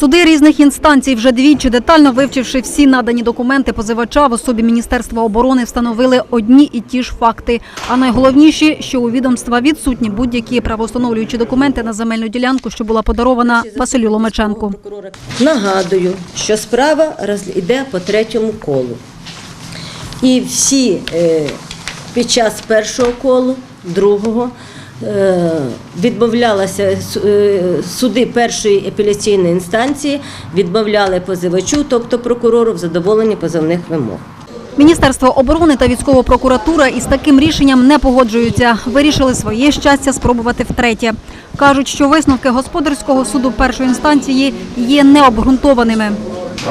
Суди різних інстанцій вже двічі детально вивчивши всі надані документи позивача в особі Міністерства оборони встановили одні і ті ж факти. А найголовніші, що у відомства відсутні будь-які правоустановлюючі документи на земельну ділянку, що була подарована Василю Ломаченку. Нагадую, що справа йде по третьому колу. І всі е, під час першого колу, другого, е, відмовлялися е, суди першої апеляційної інстанції, відмовляли позивачу, тобто прокурору, в задоволенні позовних вимог. Міністерство оборони та військова прокуратура із таким рішенням не погоджуються. Вирішили своє щастя спробувати втретє. Кажуть, що висновки господарського суду першої інстанції є необґрунтованими.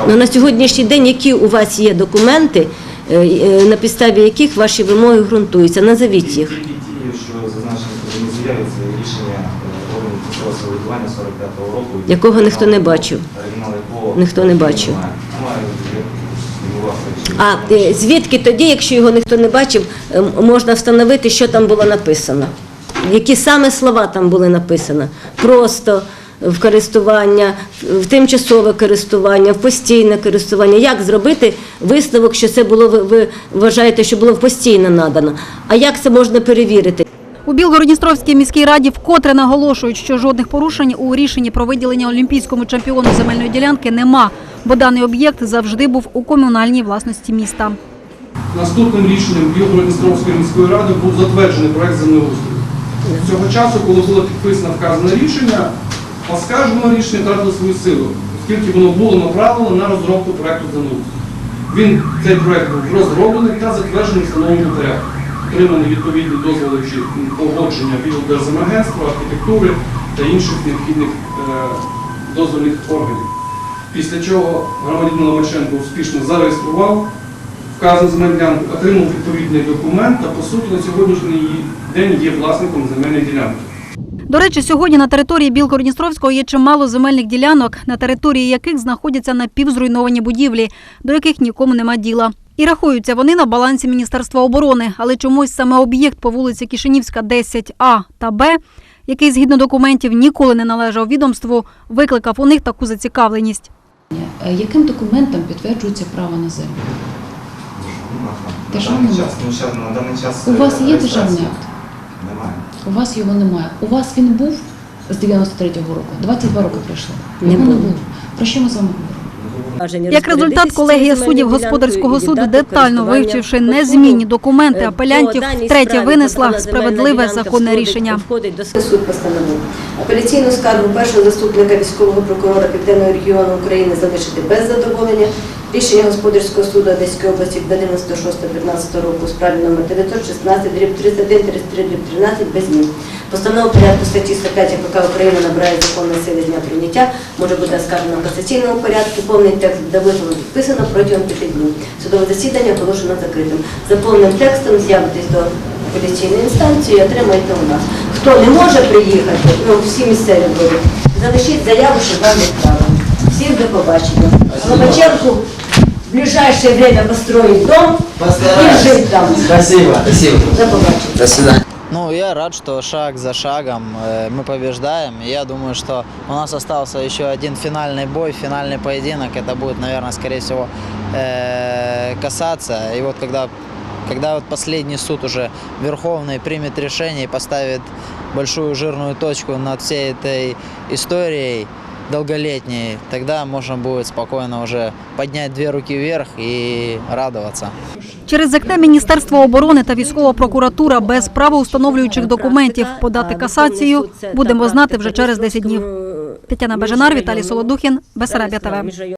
Ну, на сьогоднішній день які у вас є документи, е, е, на підставі яких ваші вимоги ґрунтуються? Назовіть їх. Тільки ті, що зазначені це рішення е, органів місцевого самоврядування 45-го року. Якого ніхто не бачив. Ніхто не бачив. А е, звідки тоді, якщо його ніхто не бачив, е, можна встановити, що там було написано? Які саме слова там були написані? Просто в користування, в тимчасове користування, в постійне користування. Як зробити висновок, що це було ви вважаєте, що було постійно надано? А як це можна перевірити? У Білгородністровській міській раді вкотре наголошують, що жодних порушень у рішенні про виділення олімпійському чемпіону земельної ділянки нема, бо даний об'єкт завжди був у комунальній власності міста. Наступним рішенням Білгород-Дністровської міської ради був затверджений проект землеустрою. Цього часу, коли було підписано вказане рішення, оскаржене рішення втратило свою силу, оскільки воно було направлено на розробку проекту землеустрою. Він, цей проект був розроблений та затверджений встановленому порядку. Отримані відповідні дозволи чи погодження Білдержземагентства, архітектури та інших необхідних е, дозвольних органів. Після чого громадянин Ломаченко успішно зареєстрував вказану земельну отримав відповідний документ та по суті на сьогоднішній день є власником земельної ділянки. До речі, сьогодні на території Білгородністровського є чимало земельних ділянок, на території яких знаходяться напівзруйновані будівлі, до яких нікому нема діла. І рахуються вони на балансі Міністерства оборони, але чомусь саме об'єкт по вулиці Кишинівська, 10А та Б, який згідно документів ніколи не належав відомству, викликав у них таку зацікавленість. Е, Яким документом підтверджується право на землю? На Державний акт. час, ну, на даний час У е, вас є державний акт? Немає. У вас його немає. У вас він був з 93-го року. 22 роки пройшло. Не Його було. Про що ми з вами говоримо? Як результат, колегія суддів господарського суду, детально вивчивши незмінні документи Е, апелянтів, втретє винесла справедливе законне рішення. Суд постановив апеляційну скаргу першого заступника військового прокурора Південного регіону України залишити без задоволення. Рішення господарського суду Одеської області від 96-15 року у справі номер 916 дріб 31 33 дріб 13 без змін. Постанова порядку статті 105 КПК України набирає законної сили дня прийняття, може бути оскаржена в касаційному порядку. Повний текст визнано підписано протягом п'яти днів. Судове засідання оголошено закритим. За повним текстом з'явитесь до апеляційної інстанції і отримаєте у нас. Хто не може приїхати, ну всі місцеві будуть, залишіть заяву, що вам відправили. Всім до побачення. Лобаченку в ближайшее время построить дом и жить там. Спасибо, спасибо. До побачення. До свидания. Ну, я рад, что шаг за шагом э, мы побеждаем. Я думаю, что у нас остался еще один финальный бой, финальный поединок. Это будет, наверное, скорее всего, э, касаться. И вот когда, когда вот последний суд уже Верховный примет решение и поставит большую жирную точку над всей этой историей долголетней, тогда можно будет спокойно уже поднять две руки вверх и радоваться. Через закне Міністерство оборони та військова прокуратура без правоустановлюючих документів подати касацію будемо знати вже через 10 днів. Тетяна Бежанар, Віталій Солодухін, Бесарабія ТВ.